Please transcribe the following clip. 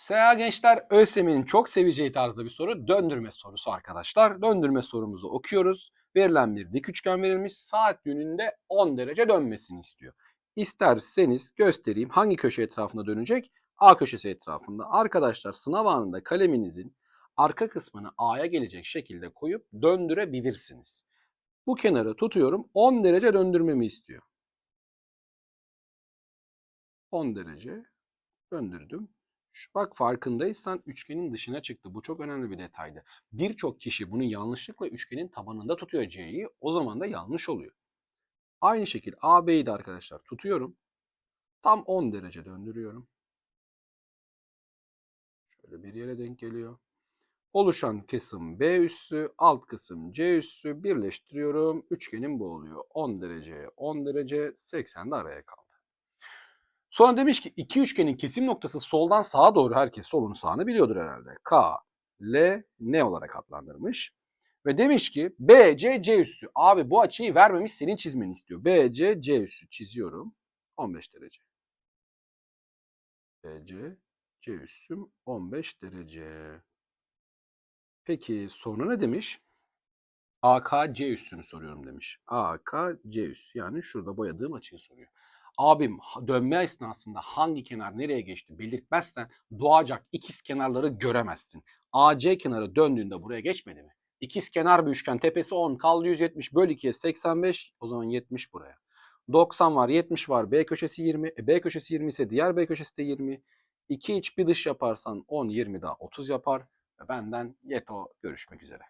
Seha gençler ÖSYM'nin çok seveceği tarzda bir soru döndürme sorusu arkadaşlar. Döndürme sorumuzu okuyoruz. Verilen bir dik üçgen verilmiş. Saat yönünde 10 derece dönmesini istiyor. İsterseniz göstereyim hangi köşe etrafında dönecek? A köşesi etrafında. Arkadaşlar sınav anında kaleminizin arka kısmını A'ya gelecek şekilde koyup döndürebilirsiniz. Bu kenarı tutuyorum 10 derece döndürmemi istiyor. 10 derece döndürdüm. Bak farkındaysan üçgenin dışına çıktı. Bu çok önemli bir detaydı. Birçok kişi bunu yanlışlıkla üçgenin tabanında tutuyor C'yi. O zaman da yanlış oluyor. Aynı şekilde AB'yi de arkadaşlar tutuyorum. Tam 10 derece döndürüyorum. Şöyle bir yere denk geliyor. Oluşan kısım B üssü, alt kısım C üssü birleştiriyorum. Üçgenin bu oluyor. 10 derece, 10 derece, 80 de araya kaldı. Sonra demiş ki iki üçgenin kesim noktası soldan sağa doğru herkes solun sağını biliyordur herhalde. K, L, N olarak adlandırmış. Ve demiş ki B, C, C üssü. Abi bu açıyı vermemiş senin çizmeni istiyor. B, C, C üssü çiziyorum. 15 derece. B, C, C üssüm 15 derece. Peki sonra ne demiş? AK, C üssünü soruyorum demiş. AK, C üssü. Yani şurada boyadığım açıyı soruyor. Abim dönme esnasında hangi kenar nereye geçti belirtmezsen doğacak ikiz kenarları göremezsin. AC kenarı döndüğünde buraya geçmedi mi? İkiz kenar bir üçgen tepesi 10 kaldı 170 böl 2'ye 85 o zaman 70 buraya. 90 var 70 var B köşesi 20 e, B köşesi 20 ise diğer B köşesi de 20. 2 iç bir dış yaparsan 10 20 daha 30 yapar. Benden yeto görüşmek üzere.